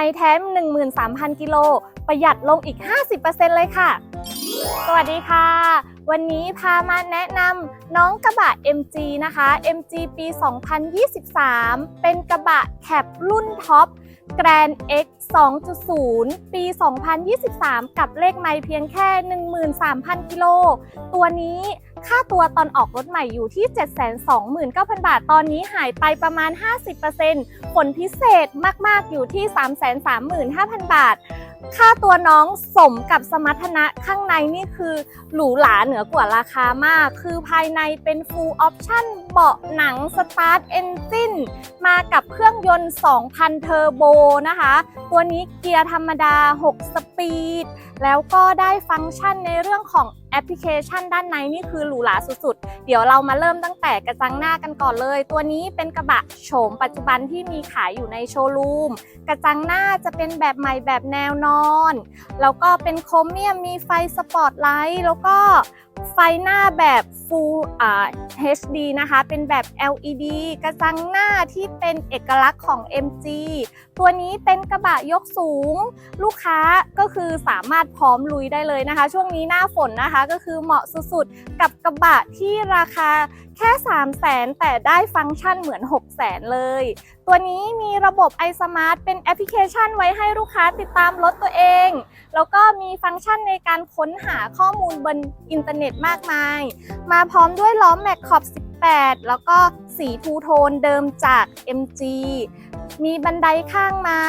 ไอแท้ม13,000 กิโล ประหยัดลงอีก 50%เลยค่ะ สวัสดีค่ะ วันนี้พามาแนะนำน้องกระบะ MG นะคะ MG ปี 2023 เป็นกระบะแคปรุ่นท็อป Grand X 2.0 ปี 2023 กับเลขไมล์เพียงแค่ 13,000 กิโล ตัวนี้ค่าตัวตอนออกรถใหม่อยู่ที่ 729,000 บาท ตอนนี้หายไปประมาณ 50%ผลพิเศษมาก ๆ อยู่ที่ 335,000 บาท ค่าตัวน้องสมกับสมรรถนะข้างในนี่คือหรูหราเหนือกว่าราคามาก คือภายในเป็น full option เบาะหนัง start engine มากับเครื่องยนต์ 2,000 เทอร์โบนะคะ ตัวนี้เกียร์ธรรมดา 6 สปีด แล้วก็ได้ฟังก์ชันในเรื่องของแอปพลิเคชันด้านในนี่คือหรูหราสุดๆ เดี๋ยวเรามาเริ่มตั้งแต่กระจังหน้ากันก่อนเลย ตัวนี้เป็นกระบะโฉมปัจจุบันที่มีขายอยู่ในโชว์รูม กระจังหน้าจะเป็นแบบใหม่แบบแนวนอน แล้วก็เป็นโครเมียมมีไฟสปอตไลท์ แล้วก็ ไฟหน้าแบบ Full อ่า HD นะคะ เป็นแบบ LED กระจังหน้าที่เป็นเอกลักษณ์ของ MG ตัวนี้เป็นกระบะยกสูง ลูกค้าก็คือสามารถพร้อมลุยได้เลยนะคะ ช่วงนี้หน้าฝนนะคะก็คือเหมาะสุดๆ กับกระบะที่ราคาแค่ 3 0 0แสนแต่ได้ฟังก์ชันเหมือน 6 0แสนเลย ตัวนี้มีระบบ iSmart เป็นแอปพลิเคชันไว้ให้ลูกค้าติดตามรถตัวเอง แล้วก็มีฟังก์ชันในการค้นหาข้อมูลบนอินเทอร์เน็ตมากมาย มาพร้อมด้วยล้อแม็กขอบ 18 แล้วก็สีทูโทนเดิมจาก MG มีบันไดข้างมา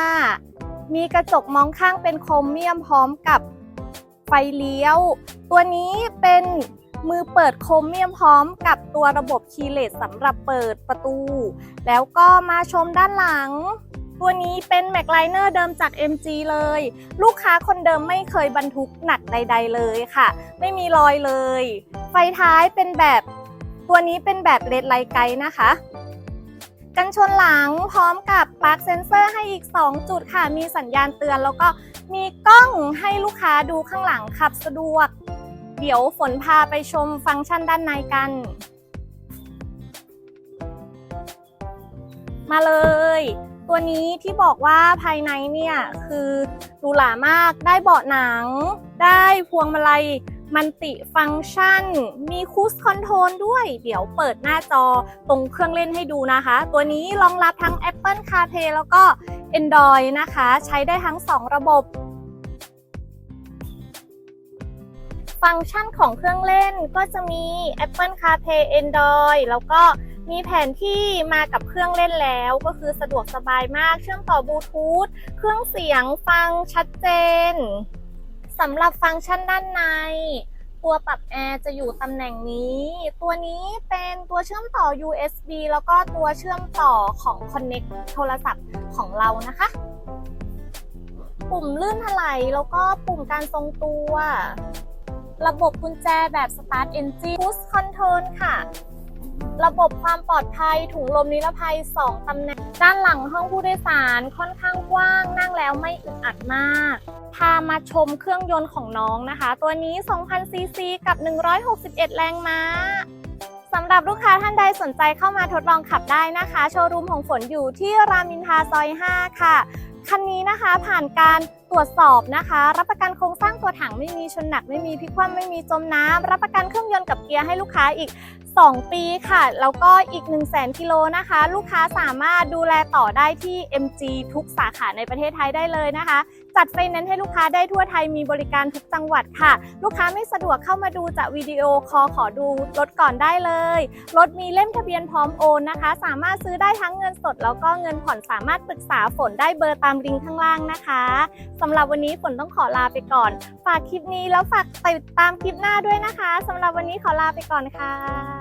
มีกระจกมองข้างเป็นโครเมียมพร้อมกับไฟเลี้ยว ตัวนี้เป็น มือเปิดโครเมียมพร้อมกับตัวระบบคีย์เลสสำหรับเปิดประตู แล้วก็มาชมด้านหลัง ตัวนี้เป็นแม็กไลเนอร์เดิมจาก MG เลย ลูกค้าคนเดิมไม่เคยบรรทุกหนักใด ๆ เลยค่ะ ไม่มีรอยเลย ไฟท้ายเป็นแบบตัวนี้เป็นแบบเลดไลไกด์นะคะกันชนหลังพร้อมกับปลั๊กเซนเซอร์ให้อีก 2 จุดค่ะ มีสัญญาณเตือน แล้วก็มีกล้องให้ลูกค้าดูข้างหลังขับสะดวก เดี๋ยวฝนพาไปชมฟังก์ชันด้านในกัน มาเลย ตัวนี้ที่บอกว่าภายในเนี่ยคือหรูหรามากได้เบาะหนัง ได้พวงมาลัยมันติฟังก์ชัน มีคูสคอนโทรลด้วย เดี๋ยวเปิดหน้าจอตรงเครื่องเล่นให้ดูนะคะ ตัวนี้รองรับทั้ง Apple CarPlay แล้วก็ Android นะคะ ใช้ได้ทั้ง 2 ระบบ ฟังก์ชันของเครื่องเล่นก็จะมี Apple CarPlay Android แล้วก็มีแผนที่มากับเครื่องเล่นแล้ว ก็คือสะดวกสบายมาก เชื่อมต่อบลูทูธเครื่องเสียงฟังชัดเจนสำหรับฟังก์ชันด้านใน ตัวปรับแอร์จะอยู่ตำแหน่งนี้ ตัวนี้เป็นตัวเชื่อมต่อ USB แล้วก็ตัวเชื่อมต่อของ Connect โทรศัพท์ของเรานะคะ ปุ่มลื่นถลายแล้วก็ปุ่มการทรงตัว ระบบกุญแจแบบ Start Engine Push Control ค่ะ ระบบความปลอดภัยถุงลมนิรภัย 2 ตำแหน่ง ด้านหลังห้องผู้โดยสารค่อนข้างกว้าง นั่งแล้วไม่อึดอัดมาก พามาชมเครื่องยนต์ของน้องนะคะ ตัวนี้ 2,000 ซีซีกับ 161 แรงม้าสำหรับลูกค้าท่านใดสนใจเข้ามาทดลองขับได้นะคะ โชว์รูมของฝนอยู่ที่รามอินทราซอย 5 ค่ะ คันนี้นะคะผ่านการ ตรวจสอบนะคะ รับประกันโครงสร้างตัวถังไม่มีชนหนักไม่มีพลิกคว่ำไม่มีจมน้ำรับประกันเครื่องยนต์กับเกียร์ให้ลูกค้าอีก 2 ปีค่ะ แล้วก็อีก 1 0 0 0 0แกิโลนะคะ ลูกค้าสามารถดูแลต่อได้ที่ MG ทุกสาขาในประเทศไทยได้เลยนะคะ จัดไฟแนนซ์ให้ลูกค้าได้ทั่วไทยมีบริการทุกจังหวัดค่ะ ลูกค้าไม่สะดวกเข้ามาดูจากวิดีโอคอลขอดูรถก่อนได้เลยรถมีเล่มทะเบียนพร้อมโอนนะคะ สามารถซื้อได้ทั้งเงินสด แล้วก็เงินผ่อนสามารถปรึกษาฝนได้เบอร์ตามลิงก์ข้างล่างนะคะสำหรับวันนี้ฝนต้องขอลาไปก่อน ฝากคลิปนี้แล้วฝากติดตามคลิปหน้าด้วยนะคะสำหรับวันนี้ขอลาไปก่อนค่ะ